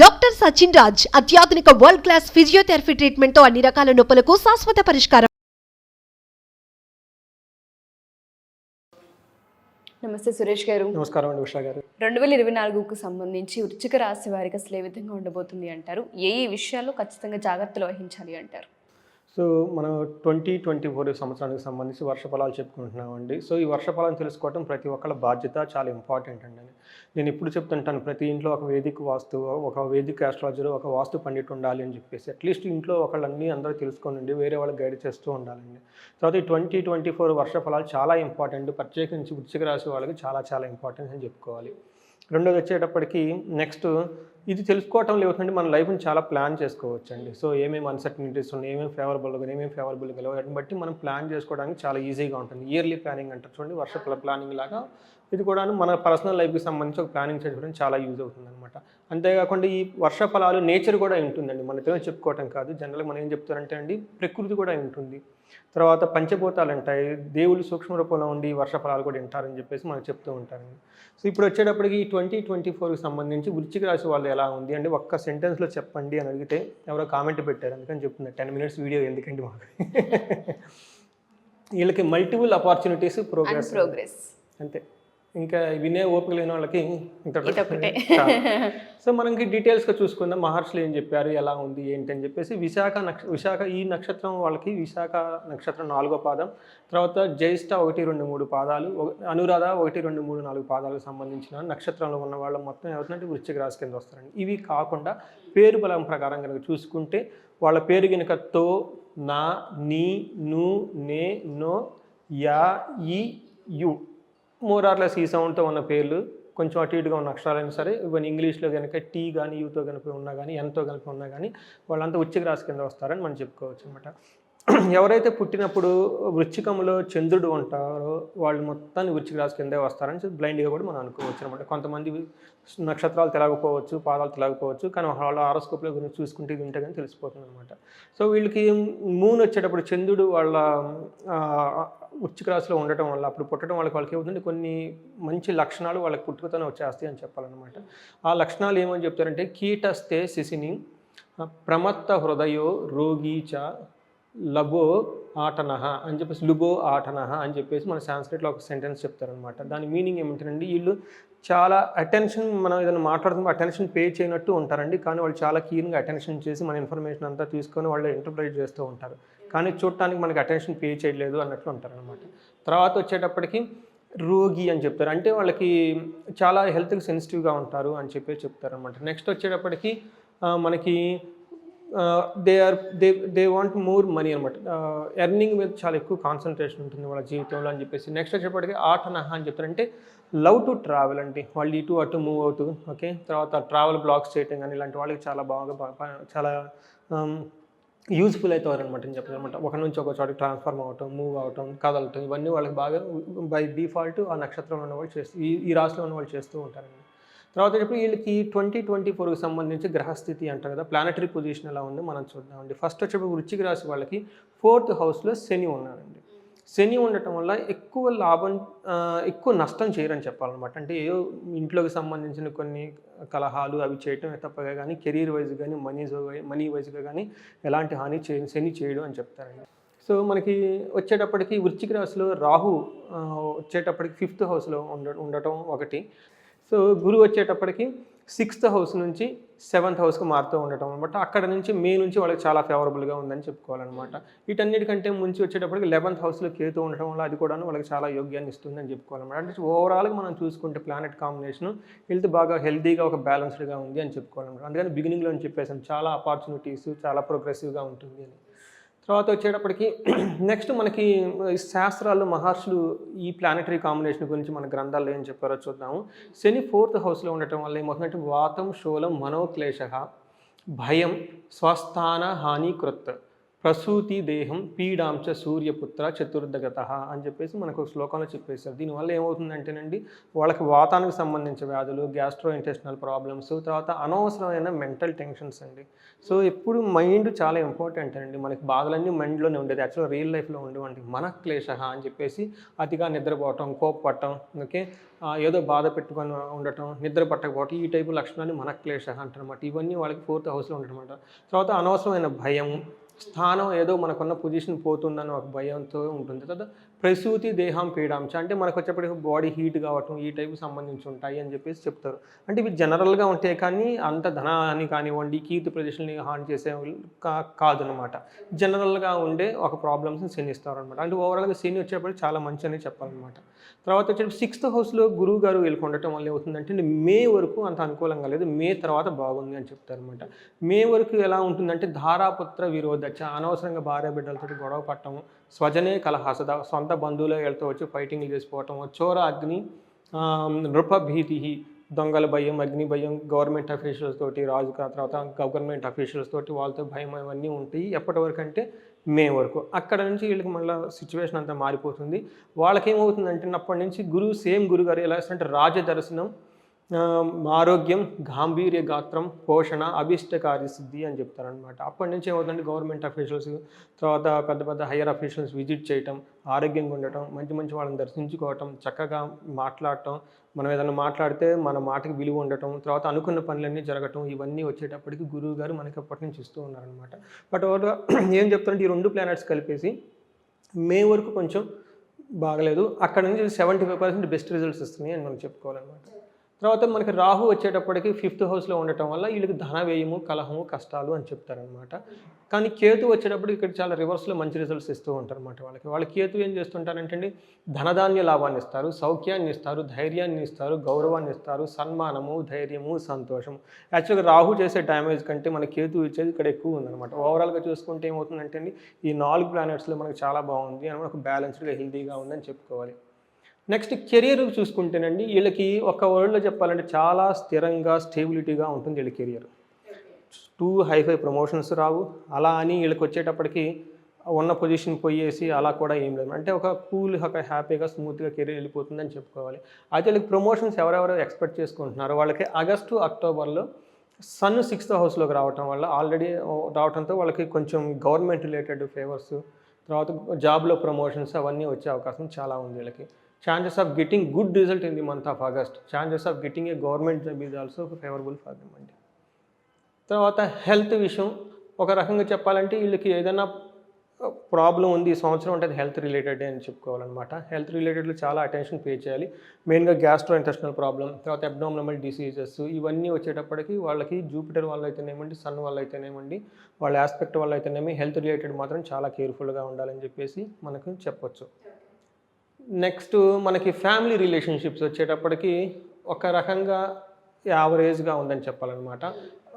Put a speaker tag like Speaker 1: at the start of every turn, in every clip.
Speaker 1: Doctor Sachin Raj అత్యాధునిక world class physiotherapy ట్రీట్మెంట్తో అన్ని రకాల నొప్పులకు శాశ్వత పరిష్కారం.
Speaker 2: నమస్తే సురేష్ గారు.
Speaker 3: నమస్కారం అండి ఉషా గారు.
Speaker 2: రెండు వేల ఇరవై నాలుగుకు సంబంధించి వృచ్చిక రాశి వారికి అసలు ఏ విధంగా ఉండబోతుంది అంటారు? ఏ ఏ విషయాల్లో ఖచ్చితంగా జాగ్రత్తలు వహించాలి అంటారు?
Speaker 3: సో మనం ట్వంటీ ట్వంటీ ఫోర్ సంవత్సరానికి సంబంధించి వర్షఫలాలు చెప్పుకుంటున్నామండి. సో ఈ వర్షఫలాన్ని తెలుసుకోవడం ప్రతి ఒక్కళ్ళ బాధ్యత చాలా ఇంపార్టెంట్ అండి నేను ఎప్పుడు చెప్తుంటాను ప్రతి ఇంట్లో ఒక వేదిక వాస్తు ఒక వేదిక ఆస్ట్రాలజర్ ఒక వాస్తు పండిట్ ఉండాలి అని చెప్పేసి. అట్లీస్ట్ ఇంట్లో ఒకళ్ళన్నీ అందరూ తెలుసుకోనండి వేరే వాళ్ళు గైడ్ చేస్తూ ఉండాలండి. తర్వాత ఈ ట్వంటీ ట్వంటీ ఫోర్ వర్షఫలాలు చాలా ఇంపార్టెంట్ ప్రత్యేకించి వృశ్చిక రాశి వాళ్ళకి చాలా చాలా ఇంపార్టెంట్ అని చెప్పుకోవాలి. రెండోది వచ్చేటప్పటికి నెక్స్ట్ ఇది తెలుసుకోవటం లేవుతుంటే మన లైఫ్ని చాలా ప్లాన్ చేసుకోవచ్చు అండి సో ఏమేమి అన్సర్టనిటీస్ ఉన్నాయి ఏమేమి ఫేవరబుల్గా ఏమేమి ఫేవరబుల్గా లేవు వాటిని బట్టి మనం ప్లాన్ చేసుకోవడానికి చాలా ఈజీగా ఉంటుంది. ఇయర్లీ ప్లానింగ్ అంటారు చూడండి వర్ష ప్లానింగ్ లాగా. ఇది కూడా మన పర్సనల్ లైఫ్కి సంబంధించి ఒక ప్లానింగ్ చేసుకోవడానికి చాలా యూజ్ అవుతుంది అనమాట అంతేకాకుండా ఈ వర్ష ఫలాలు నేచర్ కూడా ఉంటుందండి. మన తెలియని చెప్పుకోవటం కాదు. జనరల్గా మనం ఏం చెప్తారంటే అండి ప్రకృతి కూడా ఉంటుంది. తర్వాత పంచభూతాలు ఉంటాయి దేవుళ్ళు సూక్ష్మ రూపంలో ఉండి వర్ష ఫలాలు కూడా వింటారని చెప్పేసి మనకు చెప్తూ ఉంటారండి. సో ఇప్పుడు వచ్చేటప్పటికి ఈ ట్వంటీ ట్వంటీ ఫోర్కి సంబంధించి వృశ్చిక రాశి వాళ్ళు ఎలా ఉంది అంటే ఒక్క సెంటెన్స్లో చెప్పండి అని అడిగితే ఎవరో కామెంట్ పెట్టారు. అందుకని చెప్తున్నారు టెన్ మినిట్స్ వీడియో ఎందుకండి మాకు? వీళ్ళకి మల్టిపుల్ ఆపర్చునిటీస్ ప్రోగ్రెస్.
Speaker 2: ప్రోగ్రెస్
Speaker 3: అంతే. ఇంకా వినే ఓపిక లేని వాళ్ళకి. సో మనకి డీటెయిల్స్గా చూసుకుందాం. మహర్షులు ఏం చెప్పారు? ఎలా ఉంది? ఏంటి అని చెప్పేసి విశాఖ నక్ష విశాఖ ఈ నక్షత్రం వాళ్ళకి విశాఖ నక్షత్రం నాలుగో పాదం. తర్వాత జ్యేష్ఠ ఒకటి రెండు మూడు పాదాలు అనురాధ ఒకటి రెండు మూడు నాలుగు పాదాలకు సంబంధించిన నక్షత్రంలో ఉన్న వాళ్ళ మొత్తం ఎవరినంటే వృశ్చిక రాశి కింద వస్తారండి. ఇవి కాకుండా పేరు బలం ప్రకారం కనుక చూసుకుంటే వాళ్ళ పేరు కనుక తో నా నీ ను నే నో యా ఈ యు మోరార్లెస్ ఈ సౌండ్తో ఉన్న పేర్లు కొంచెం అటు ఇటుగా ఉన్న అక్షరాలైనా సరే ఇవన్నీ ఇంగ్లీష్లో కనుక టీ కానీ యూతో కనుక ఉన్నా కానీ ఎంతో కనుక ఉన్నా కానీ వాళ్ళంతా ఉచ్చగ్రాస్ కింద వస్తారని మనం చెప్పుకోవచ్చు అనమాట ఎవరైతే పుట్టినప్పుడు వృచ్చికంలో చంద్రుడు ఉంటారో వాళ్ళు మొత్తాన్ని వృచ్చిక రాశి కిందే వస్తారని బ్లైండ్గా కూడా మనం అనుకోవచ్చు అనమాట కొంతమంది నక్షత్రాలు తెలగకపోవచ్చు పాదాలు తెలగకపోవచ్చు కానీ వాళ్ళ ఆరోస్కోప్ల గురించి చూసుకుంటే ఇది ఉంటే కానీ తెలిసిపోతుంది అనమాట సో వీళ్ళకి మూన్ వచ్చేటప్పుడు చంద్రుడు వాళ్ళ ఆ, రాశిలో ఉండటం వల్ల అప్పుడు పుట్టడం వాళ్ళకి వాళ్ళకి ఏమవుతుంది కొన్ని మంచి లక్షణాలు వాళ్ళకి పుట్టుకతోనే వచ్చేస్తాయి అని చెప్పాలన్నమాట. ఆ లక్షణాలు ఏమని చెప్తారంటే కీటస్తే శిశిని ప్రమత్త హృదయో రోగీచ లబో ఆటనహ అని చెప్పేసి లుబో ఆటనహ అని చెప్పేసి మన సాంస్క్రిట్లో ఒక సెంటెన్స్ చెప్తారనమాట దాని మీనింగ్ ఏమిటంటే వీళ్ళు చాలా అటెన్షన్ మనం ఏదైనా మాట్లాడుతున్నప్పుడు అటెన్షన్ పే చేయనట్టు ఉంటారండి. కానీ వాళ్ళు చాలా కీన్గా అటెన్షన్ చేసి మన ఇన్ఫర్మేషన్ అంతా తీసుకొని వాళ్ళు ఇంటర్ప్రైజ్ చేస్తూ ఉంటారు. కానీ చూడటానికి మనకి అటెన్షన్ పే చేయలేదు అన్నట్లు ఉంటారనమాట తర్వాత వచ్చేటప్పటికి రోగి అని చెప్తారు. అంటే వాళ్ళకి చాలా హెల్త్కి సెన్సిటివ్గా ఉంటారు అని చెప్పి చెప్తారనమాట నెక్స్ట్ వచ్చేటప్పటికి మనకి they are they they want more money అనమాట ఎర్నింగ్ మీద చాలా ఎక్కువ కాన్సన్ట్రేషన్ ఉంటుంది వాళ్ళ జీవితంలో అని చెప్పేసి. నెక్స్ట్ వచ్చేటప్పటికి ఆటనహ అని చెప్తారంటే లవ్ టు ట్రావెల్ అండి వాళ్ళు ఇటు అటు మూవ్ అవుతూ ఓకే తర్వాత ట్రావెల్ బ్లాగ్స్ చేయటం కానీ ఇలాంటి వాళ్ళకి చాలా బాగా చాలా um, యూజ్ఫుల్ అవుతారు అనమాట అని చెప్పారు అనమాట ఒక నుంచి ఒక చోట ట్రాన్స్ఫార్మ్ అవటం మూవ్ అవటం కదలటం ఇవన్నీ వాళ్ళకి బాగా బై డిఫాల్ట్ ఆ నక్షత్రంలో ఉన్న వాళ్ళు చేస్తూ ఈ ఈ రాశిలో ఉన్న వాళ్ళు చేస్తూ ఉంటారండి తర్వాత వచ్చేప్పుడు వీళ్ళకి ట్వంటీ ట్వంటీ ఫోర్కి సంబంధించి గ్రహస్థితి అంటారు కదా ప్లానటరీ పొజిషన్ ఎలా ఉందో మనం చూద్దామండి. ఫస్ట్ వచ్చేప్పుడు వృచ్చిక రాశి వాళ్ళకి ఫోర్త్ హౌస్లో శని ఉన్నాడండి. శని ఉండటం వల్ల ఎక్కువ లాభం ఎక్కువ నష్టం చేయరని చెప్పాలన్నమాట. అంటే ఏదో ఇంట్లోకి సంబంధించిన కొన్ని కలహాలు అవి చేయటం తప్పగా కానీ కెరీర్ వైజ్ కానీ మనీ మనీ వైజ్గా కానీ ఎలాంటి హాని చే శని చేయడం అని చెప్తారండి. సో మనకి వచ్చేటప్పటికి వృచ్చిక రాశిలో రాహు వచ్చేటప్పటికి ఫిఫ్త్ హౌస్లో ఉండ ఉండటం ఒకటి. సో గురువు వచ్చేటప్పటికి సిక్స్త్ హౌస్ నుంచి సెవెంత్ హౌస్కి మారుతూ ఉండటం అనమాట అక్కడ నుంచి మే నుంచి వాళ్ళకి చాలా ఫేవరబుల్గా ఉందని చెప్పుకోవాలన్నమాట. వీటన్నిటికంటే ముంచి వచ్చేటప్పటికి లెవెన్త్ హౌస్లో కేతు ఉండటం వల్ల అది కూడా వాళ్ళకి చాలా యోగ్యాన్ని ఇస్తుందని చెప్పుకోవాలన్నమాట. అంటే ఓవరాల్గా మనం చూసుకుంటే ప్లానెట్ కాంబినేషన్ హెల్త్ బాగా హెల్తీగా ఒక బ్యాలెన్స్డ్గా ఉంది అని చెప్పుకోవాలన్నమాట. అందుకని బిగినింగ్లో చెప్పేసాం చాలా ఆపర్చునిటీస్ చాలా ప్రోగ్రెసివ్గా ఉంటుంది అని. తర్వాత వచ్చేటప్పటికి నెక్స్ట్ మనకి శాస్త్రాలు మహర్షులు ఈ ప్లానటరీ కాంబినేషన్ గురించి మన గ్రంథాల్లో ఏం చెప్పారో చూద్దాము. శని ఫోర్త్ హౌస్లో ఉండటం వల్ల ఏమవుతుందంటే వాతం శూలం మనోక్లేశ భయం స్వస్థాన హాని కృత్. ప్రసూతి దేహం పీడాంచ సూర్యపుత్ర చతుర్దగత అని చెప్పేసి మనకు శ్లోకంలో చెప్పేశారు. దీనివల్ల ఏమవుతుందంటేనండి వాళ్ళకి వాతానికి సంబంధించిన వ్యాధులు గ్యాస్ట్రో ఇంటెస్టినల్ ప్రాబ్లమ్స్ తర్వాత అనవసరమైన మెంటల్ టెన్షన్స్ అండి. సో ఎప్పుడు మైండ్ చాలా ఇంపార్టెంట్ అండి. మనకి బాధలన్నీ మైండ్లోనే ఉండేది. యాక్చువల్గా రియల్ లైఫ్లో ఉండేవండి. మన క్లేశ అని చెప్పేసి అతిగా నిద్రపోవటం కోపపడటం ఓకే? ఏదో బాధ పెట్టుకొని ఉండటం నిద్ర పట్టకపోవటం ఈ టైపు లక్షణాన్ని మన క్లేశ అంటారనమాట ఇవన్నీ వాళ్ళకి ఫోర్త్ హౌస్లో ఉంటారనమాట తర్వాత అనవసరమైన భయం స్థానం ఏదో మనకున్న పొజిషన్ పోతుందని ఒక భయంతో ఉంటుంది తర్వాత ప్రసూతి దేహం పీడాంశ అంటే మనకు వచ్చేప్పటికి బాడీ హీట్ కావటం ఈ టైపు సంబంధించి ఉంటాయి అని చెప్పేసి చెప్తారు. అంటే ఇవి జనరల్గా ఉంటాయి కానీ అంత ధనాన్ని కానివ్వండి కీర్తి ప్రదేశాలని హాని చేసే కా కాదనమాట జనరల్గా ఉండే ఒక ప్రాబ్లమ్స్ని శని ఇస్తారు అనమాట అంటే ఓవరాల్గా శని వచ్చేప్పటికి చాలా మంచి అని చెప్పాలన్నమాట. తర్వాత వచ్చేసి సిక్స్త్ హౌస్లో గురువు గారు వెళ్ళుకుండటం వల్ల ఏమవుతుందంటే మే వరకు అంత అనుకూలంగా లేదు. మే తర్వాత బాగుంది అని చెప్తారు అనమాట మే వరకు ఎలా ఉంటుందంటే ధారాపుత్ర విరోధ అనవసరంగా భార్య బిడ్డలతో గొడవ పట్టడం స్వజనే కలహాసద సొంత బంధువుల వెళ్తూ వచ్చి ఫైటింగ్లు చేసిపోవటం చోర అగ్ని నృపభీతి నృప భీతి దొంగల భయం అగ్ని భయం గవర్నమెంట్ అఫీషియల్స్ తోటి రాజు తర్వాత గవర్నమెంట్ అఫీషియల్స్ తోటి వాళ్ళతో భయం అవన్నీ ఉంటాయి. ఎప్పటి వరకు అంటే మే వరకు. అక్కడ నుంచి వీళ్ళకి మళ్ళీ సిచ్యువేషన్ అంతా మారిపోతుంది. వాళ్ళకి ఏమవుతుందంటే అప్పటి నుంచి గురువు సేమ్ గురుగారు ఎలా అంటే రాజదర్శనం ఆరోగ్యం గాంభీర్య గాత్రం పోషణ అభిష్టకార్య సిద్ధి అని చెప్తారనమాట అప్పటి నుంచి ఏమవుతుందంటే గవర్నమెంట్ అఫీషియల్స్ తర్వాత పెద్ద పెద్ద హయ్యర్ అఫీషియల్స్ విజిట్ చేయటం ఆరోగ్యంగా ఉండటం మంచి మంచి వాళ్ళని దర్శించుకోవటం చక్కగా మాట్లాడటం మనం ఏదైనా మాట్లాడితే మన మాటకి విలువ ఉండటం తర్వాత అనుకున్న పనులన్నీ జరగటం ఇవన్నీ వచ్చేటప్పటికి గురువు గారు మనకి అప్పటి నుంచి ఇస్తూ ఉన్నారనమాట బట్ ఓవర్గా ఏం చెప్తారంటే ఈ రెండు ప్లానెట్స్ కలిపేసి మే వరకు కొంచెం బాగలేదు. అక్కడ నుంచి seventy five percent best results ఇస్తున్నాయి అని మనం చెప్పుకోవాలన్నమాట. తర్వాత మనకి రాహు వచ్చేటప్పటికి ఫిఫ్త్ హౌస్లో ఉండటం వల్ల వీళ్ళకి ధన వ్యయము కలహము కష్టాలు అని చెప్తారనమాట కానీ కేతు వచ్చేటప్పుడు ఇక్కడ చాలా రివర్స్లో మంచి రిజల్ట్స్ ఇస్తూ ఉంటారు అనమాట వాళ్ళకి. వాళ్ళ కేతు ఏం చేస్తుంటారంటే అండి ధనధాన్య లాభాన్ని ఇస్తారు సౌఖ్యాన్ని ఇస్తారు ధైర్యాన్ని ఇస్తారు గౌరవాన్ని ఇస్తారు సన్మానము ధైర్యము సంతోషము. యాక్చువల్గా రాహు చేసే డ్యామేజ్ కంటే మన కేతు ఇచ్చేది ఇక్కడ ఎక్కువ ఉందన్నమాట. ఓవరాల్గా చూసుకుంటే ఏమవుతుందంటే అండి ఈ నాలుగు ప్లానెట్స్లో మనకు చాలా బాగుంది అని మనకు బ్యాలెన్స్డ్గా హెల్తీగా ఉందని చెప్పుకోవాలి. నెక్స్ట్ కెరియర్ చూసుకుంటేనండి వీళ్ళకి ఒక వరల్డ్లో చెప్పాలంటే చాలా స్థిరంగా స్టేబిలిటీగా ఉంటుంది వీళ్ళ career. Too hi fi promotions రావు. అలా అని వీళ్ళకి వచ్చేటప్పటికి ఉన్న పొజిషన్ పోయేసి అలా కూడా ఏం లేదు. అంటే ఒక కూల్ ఒక హ్యాపీగా స్మూత్గా కెరీర్ వెళ్ళిపోతుందని చెప్పుకోవాలి. అయితే వీళ్ళకి ప్రమోషన్స్ ఎవరెవరు ఎక్స్పెక్ట్ చేసుకుంటున్నారు వాళ్ళకి ఆగస్టు అక్టోబర్లో సన్ సిక్స్త్ హౌస్లోకి రావటం వల్ల ఆల్రెడీ రావడంతో వాళ్ళకి కొంచెం గవర్నమెంట్ రిలేటెడ్ ఫేవర్స్ తర్వాత జాబ్లో ప్రమోషన్స్ అవన్నీ వచ్చే అవకాశం చాలా ఉంది వీళ్ళకి. Chances of getting good result in the month of August chances of getting a government job is also favourable for them అండి. తర్వాత హెల్త్ విషయం. ఒక రకంగా చెప్పాలంటే వీళ్ళకి ఏదైనా ప్రాబ్లం ఉంది ఈ సంవత్సరం అంటే అది హెల్త్ రిలేటెడ్ అని చెప్పుకోవాలన్నమాట. హెల్త్ రిలేటెడ్లో చాలా అటెన్షన్ పే చేయాలి. మెయిన్గా గ్యాస్ట్రో ఇంటెస్టినల్ ప్రాబ్లం తర్వాత అబ్నామినల్ డిసీజెస్ ఇవన్నీ వచ్చేటప్పటికి వాళ్ళకి జూపిటర్ వల్ల అయితేనేమండి సన్ వల్ల అయితేనేమండి వాళ్ళ ఆస్పెక్ట్ వల్ల అయితేనేమి హెల్త్ రిలేటెడ్ మాత్రం చాలా కేర్ఫుల్గా ఉండాలని చెప్పేసి మనకు చెప్పొచ్చు. నెక్స్ట్ మనకి ఫ్యామిలీ రిలేషన్షిప్స్ వచ్చేటప్పటికి ఒక రకంగా యావరేజ్గా ఉందని చెప్పాలన్నమాట.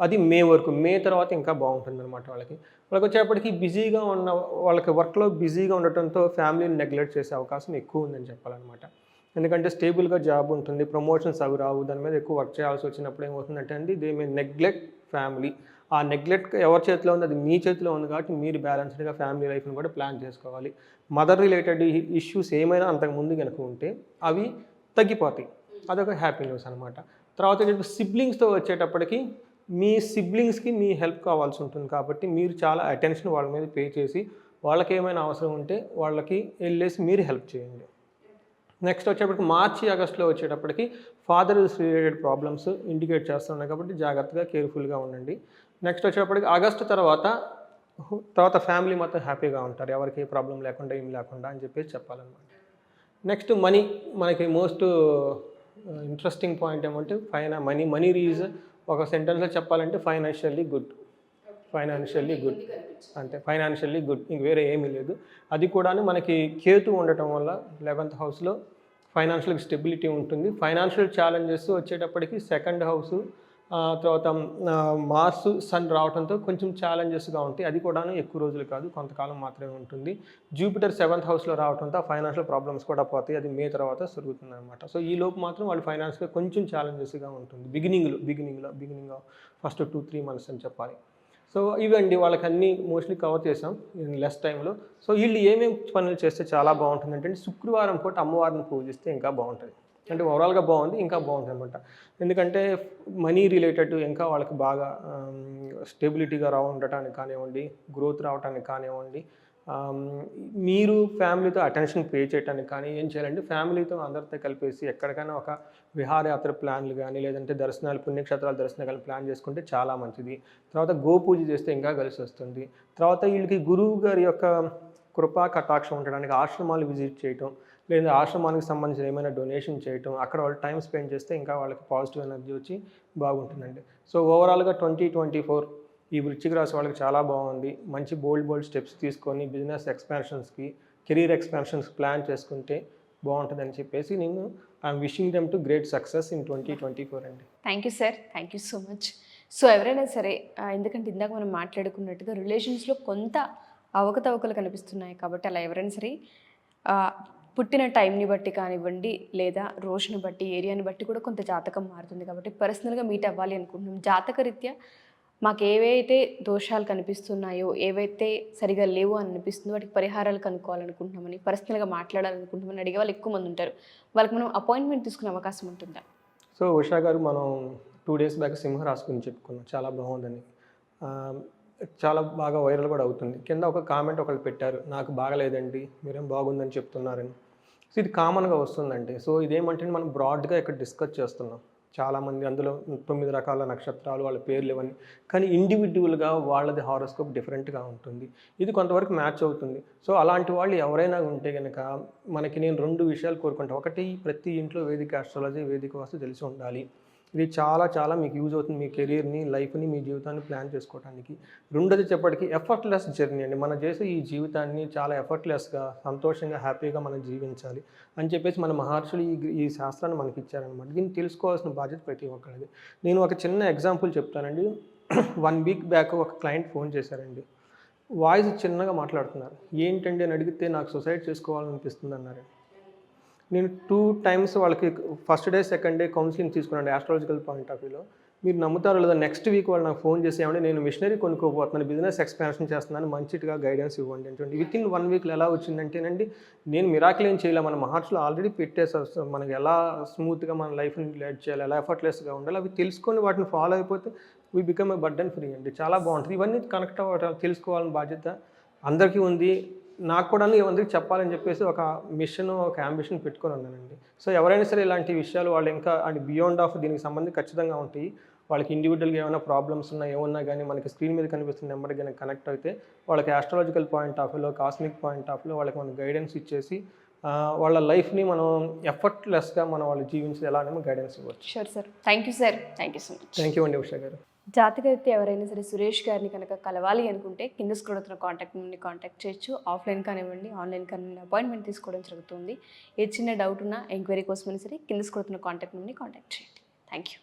Speaker 3: అది మే వరకు మే తర్వాత ఇంకా బాగుంటుంది అనమాట వాళ్ళకి. వాళ్ళకి వచ్చేటప్పటికి బిజీగా ఉన్న వాళ్ళకి వర్క్లో బిజీగా ఉండటంతో ఫ్యామిలీని నెగ్లెక్ట్ చేసే అవకాశం ఎక్కువ ఉందని చెప్పాలన్నమాట. ఎందుకంటే స్టేబుల్గా జాబ్ ఉంటుంది ప్రమోషన్స్ అవి రావు దాని మీద ఎక్కువ వర్క్ చేయాల్సి వచ్చినప్పుడు ఏమవుతుందంటే అండి దే మే నెగ్లెక్ట్ ఫ్యామిలీ. ఆ నెగ్లెక్ట్ ఎవరి చేతిలో ఉంది అది మీ చేతిలో ఉంది కాబట్టి మీరు బ్యాలెన్స్డ్గా ఫ్యామిలీ లైఫ్ని కూడా ప్లాన్ చేసుకోవాలి. మదర్ రిలేటెడ్ ఇష్యూస్ ఏమైనా అంతకుముందు కనుక ఉంటే అవి తగ్గిపోతాయి. అదొక హ్యాపీ న్యూస్ అనమాట తర్వాత సిబ్లింగ్స్తో వచ్చేటప్పటికి మీ సిబ్లింగ్స్కి మీ హెల్ప్ కావాల్సి ఉంటుంది కాబట్టి మీరు చాలా అటెన్షన్ వాళ్ళ మీద పే చేసి వాళ్ళకి ఏమైనా అవసరం ఉంటే వాళ్ళకి వెళ్ళేసి మీరు హెల్ప్ చేయండి. నెక్స్ట్ వచ్చేటప్పటికి మార్చి ఆగస్టులో వచ్చేటప్పటికి ఫాదర్ రిలేటెడ్ ప్రాబ్లమ్స్ ఇండికేట్ చేస్తున్నాయి కాబట్టి జాగ్రత్తగా కేర్ఫుల్గా ఉండండి. నెక్స్ట్ వచ్చేటప్పటికి ఆగస్టు తర్వాత తర్వాత ఫ్యామిలీ మొత్తం హ్యాపీగా ఉంటారు. ఎవరికి ఏ ప్రాబ్లం లేకుండా ఏం లేకుండా అని చెప్పేసి చెప్పాలన్నమాట. నెక్స్ట్ మనీ మనకి మోస్ట్ ఇంట్రెస్టింగ్ పాయింట్ ఏమంటే ఫైనా మనీ మనీ రీజ్ ఒక సెంటెన్స్లో చెప్పాలంటే ఫైనాన్షియల్లీ గుడ్ ఫైనాన్షియల్లీ గుడ్ అంతే ఫైనాన్షియల్లీ గుడ్ ఇంక వేరే ఏమీ లేదు. అది కూడా మనకి కేతు ఉండటం వల్ల లెవెంత్ హౌస్లో ఫైనాన్షియల్ స్టెబిలిటీ ఉంటుంది. ఫైనాన్షియల్ ఛాలెంజెస్ వచ్చేటప్పటికి సెకండ్ హౌస్ తర్వాత మార్స్ సన్ రావడంతో కొంచెం ఛాలెంజెస్గా ఉంటాయి. అది కూడాను ఎక్కువ రోజులు కాదు కొంతకాలం మాత్రమే ఉంటుంది. జూపిటర్ సెవెంత్ హౌస్లో రావడంతో ఫైనాన్షియల్ ప్రాబ్లమ్స్ కూడా పోతాయి. అది మే తర్వాత జరుగుతుంది అనమాట సో ఈ లోపు మాత్రం వాళ్ళు ఫైనాన్స్గా కొంచెం ఛాలెంజెస్గా ఉంటుంది. బిగినింగ్లో బిగినింగ్లో beginning first two three months అని చెప్పాలి. సో ఇవండి వాళ్ళకి అన్నీ మోస్ట్లీ కవర్ చేసాం లెస్ టైంలో. సో వీళ్ళు ఏమేమి పనులు చేస్తే చాలా బాగుంటుంది అంటే శుక్రవారం పూట అమ్మవారిని పూజిస్తే ఇంకా బాగుంటుంది. అంటే ఓవరాల్గా బాగుంది ఇంకా బాగుంటుంది అనమాట ఎందుకంటే మనీ రిలేటెడ్ ఇంకా వాళ్ళకి బాగా స్టెబిలిటీగా రా ఉండటానికి కానివ్వండి గ్రోత్ రావడానికి కానివ్వండి మీరు ఫ్యామిలీతో అటెన్షన్ పే చేయడానికి కానీ ఏం చేయాలంటే ఫ్యామిలీతో అందరితో కలిపేసి ఎక్కడికైనా ఒక విహారయాత్ర ప్లాన్లు కానీ లేదంటే దర్శనాలు పుణ్యక్షేత్రాల దర్శనాలు కానీ ప్లాన్ చేసుకుంటే చాలా మంచిది. తర్వాత గోపూజ చేస్తే ఇంకా కలిసి వస్తుంది. తర్వాత వీళ్ళకి గురువు గారి యొక్క కృపా కటాక్షం ఉండడానికి ఆశ్రమాలు విజిట్ చేయటం లేదా ఆశ్రమానికి సంబంధించిన ఏమైనా డొనేషన్ చేయటం అక్కడ వాళ్ళు టైం స్పెండ్ చేస్తే ఇంకా వాళ్ళకి పాజిటివ్ ఎనర్జీ వచ్చి బాగుంటుందండి. సో ఓవరాల్గా ట్వంటీ ట్వంటీ ఫోర్ ఈ వృశ్చిక రాశి వాళ్ళకి చాలా బాగుంది. మంచి బోల్డ్ బోల్డ్ స్టెప్స్ తీసుకొని బిజినెస్ ఎక్స్పాన్షన్స్కి కెరీర్ ఎక్స్పాన్షన్స్ ప్లాన్ చేసుకుంటే బాగుంటుందని చెప్పేసి నేను I'm wishing them to great success in twenty twenty four అండి.
Speaker 2: Thank you sir thank you so much so ఎవరైనా సరే ఎందుకంటే ఇందాక మనం మాట్లాడుకున్నట్టుగా రిలేషన్స్లో కొంత అవకతవకలు కనిపిస్తున్నాయి కాబట్టి అలా ఎవరైనా సరే పుట్టిన టైంని బట్టి కానివ్వండి లేదా రోజుని బట్టి ఏరియాని బట్టి కూడా కొంత జాతకం మారుతుంది కాబట్టి పర్సనల్గా మీట్ అవ్వాలి అనుకుంటున్నాం. జాతక రీత్యా మాకు ఏవైతే దోషాలు కనిపిస్తున్నాయో ఏవైతే సరిగా లేవు అని అనిపిస్తుందో వాటికి పరిహారాలు కనుక్కోవాలనుకుంటున్నామని పర్సనల్గా మాట్లాడాలనుకుంటున్నామని అడిగే వాళ్ళు ఎక్కువ మంది ఉంటారు. వాళ్ళకి మనం అపాయింట్మెంట్ తీసుకునే అవకాశం ఉంటుందా?
Speaker 3: సో ఉషా గారు మనం టూ డేస్ బ్యాక్ సింహరాశి గురించి చెప్పుకున్నాం. చాలా బాగుందని. చాలా బాగా వైరల్ కూడా అవుతుంది. కింద ఒక కామెంట్ ఒకళ్ళు పెట్టారు. నాకు బాగలేదండి మీరేం బాగుందని చెప్తున్నారని. సో ఇది కామన్గా వస్తుందండి. సో ఇదేమంటే మనం బ్రాడ్గా ఇక్కడ డిస్కస్ చేస్తున్నాం. చాలామంది అందులో తొమ్మిది రకాల నక్షత్రాలు వాళ్ళ పేర్లు ఇవన్నీ. కానీ ఇండివిజువల్గా వాళ్ళది హారోస్కోప్ డిఫరెంట్గా ఉంటుంది. ఇది కొంతవరకు మ్యాచ్ అవుతుంది. సో అలాంటి వాళ్ళు ఎవరైనా ఉంటే కనుక మనకి నేను రెండు విషయాలు కోరుకుంటాను ఒకటి ప్రతి ఇంట్లో వేదిక ఆస్ట్రాలజీ వేదిక వాస్తు తెలిసి ఉండాలి. ఇది చాలా చాలా మీకు యూజ్ అవుతుంది మీ కెరీర్ని లైఫ్ని మీ జీవితాన్ని ప్లాన్ చేసుకోవడానికి రెండోది చెప్పటికి ఎఫర్ట్లెస్ జర్నీ అండి. మనం చేసే ఈ జీవితాన్ని చాలా ఎఫర్ట్లెస్గా సంతోషంగా హ్యాపీగా మనం జీవించాలి అని చెప్పేసి మన మహర్షులు ఈ ఈ శాస్త్రాన్ని మనకి ఇచ్చారనమాట దీన్ని తెలుసుకోవాల్సిన బాధ్యత ప్రతి ఒక్కరిది. నేను ఒక చిన్న ఎగ్జాంపుల్ చెప్తానండి. వన్ వీక్ బ్యాక్ ఒక క్లయింట్ ఫోన్ చేశారండి. వాయిస్ చిన్నగా మాట్లాడుతున్నారు. ఏంటండి? అని అడిగితే నాకు సొసైడ్ చేసుకోవాలనిపిస్తుంది అన్నారు నేను టూ టైమ్స్ వాళ్ళకి first day second day counselling తీసుకున్నాను ఆస్ట్రాలజికల్ పాయింట్ ఆఫ్ వ్యూలో మీరు నమ్ముతారో లేదా నెక్స్ట్ వీక్ వాళ్ళు నాకు ఫోన్ చేసి ఏమంటే నేను మిషనరీ కొనుక్కోబోతున్నాను బిజినెస్ ఎక్స్పాన్షన్ చేస్తున్నాను మంచిగా గైడెన్స్ ఇవ్వండి అంటే విత్ ఇన్ వన్ వీక్లో ఎలా వచ్చిందంటేనండి నేను మిరాకిల్ ఏం చేయలే మన మహార్స్లో ఆల్రెడీ పెట్టేసారు మనకి ఎలా స్మూత్గా మన లైఫ్ని లీడ్ చేయాలి ఎలా ఎఫర్ట్లెస్గా ఉండాలి అవి తెలుసుకొని వాటిని ఫాలో అయిపోతే we become a burden free అండి. చాలా బాగుంటుంది. ఇవన్నీ కనెక్ట్ అవ్వటం తెలుసుకోవాలని బాధ్యత అందరికీ ఉంది. నాకు కూడా అందరికి చెప్పాలని చెప్పేసి ఒక మిషన్ ఒక అంబిషన్ పెట్టుకొని ఉన్నానండి. సో ఎవరైనా సరే ఇలాంటి విషయాలు వాళ్ళు ఇంకా అండ్ బియాండ్ ఆఫ్ దీనికి సంబంధించి ఖచ్చితంగా ఉంటాయి. వాళ్ళకి ఇండివిజువల్గా ఏమైనా ప్రాబ్లమ్స్ ఉన్నా ఏమన్నా కానీ మనకి స్క్రీన్ మీద కనిపిస్తున్న నెంబర్కి కానీ కనెక్ట్ అయితే వాళ్ళకి ఆస్ట్రాలజికల్ పాయింట్ ఆఫ్ వ్యూలో కాస్మిక్ పాయింట్ ఆఫ్ వ్యూలో వాళ్ళకి మనం గైడెన్స్ ఇచ్చేసి వాళ్ళ లైఫ్ని మనం ఎఫర్ట్లెస్గా మనం వాళ్ళు జీవించి ఎలా అని గైడెన్స్ ఇవ్వచ్చు.
Speaker 2: Sure sir thank you sir thank you so much
Speaker 3: thank you అండి ఉషా గారు.
Speaker 2: జాతకరీత్యా ఎవరైనా సరే సురేష్ గారిని కనుక కలవాలి అనుకుంటే కింద స్క్రోల్ కాంటాక్ట్ నుండి కాంటాక్ట్ చేయొచ్చు. ఆఫ్లైన్ కానివ్వండి ఆన్లైన్ కానివ్వండి అపాయింట్మెంట్ తీసుకోవడం జరుగుతుంది. ఏ చిన్న డౌట్ ఉన్నా ఎంక్వైరీ కోసమైనా సరే కింద స్క్రోల్ కాంటాక్ట్ నుండి కాంటాక్ట్ చేయండి. Thank you